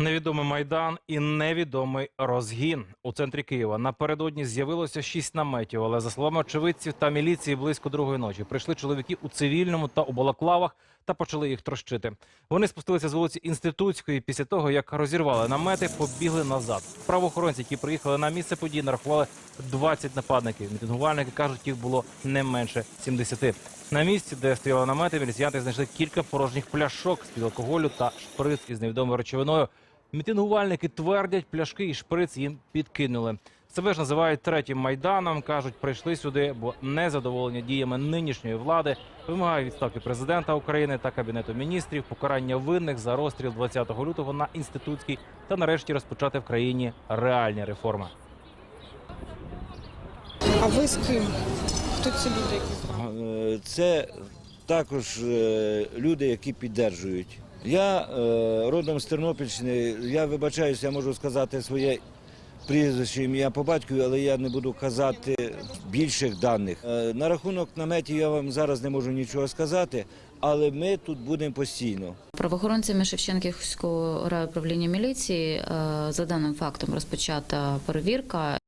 Невідомий майдан і невідомий розгін у центрі Києва. Напередодні з'явилося шість наметів, але за словами очевидців та міліції, близько другої ночі прийшли чоловіки у цивільному та у балаклавах та почали їх трощити. Вони спустилися з вулиці Інститутської після того, як розірвали намети, побігли назад. Правоохоронці, які приїхали на місце події, нарахували 20 нападників. Мітингувальники кажуть, їх було не менше 70. На місці, де стояли намети, міліціянти знайшли кілька порожніх пляшок з-під алкоголю та шприц із невідомою речовиною. Мітингувальники твердять, пляшки і шприц їм підкинули. Себе ж називають третім майданом. кажуть, прийшли сюди, бо незадоволені діями нинішньої влади вимагають відставки президента України та кабінету міністрів, покарання винних за розстріл 20 лютого на інститутській та нарешті розпочати в країні реальні реформи. А ви з ким? Хто ці люди, які з вами? Е, Це також е, люди, які піддержують. Я е, родом з Тернопільщини. Я вибачаюся, я можу сказати своє прізвище, ім'я по батькові, але я не буду казати більших даних. Е, На рахунок наметів я вам зараз не можу нічого сказати, але ми тут будемо постійно. Правоохоронцями Шевченківського райуправління міліції е, за даним фактом розпочата перевірка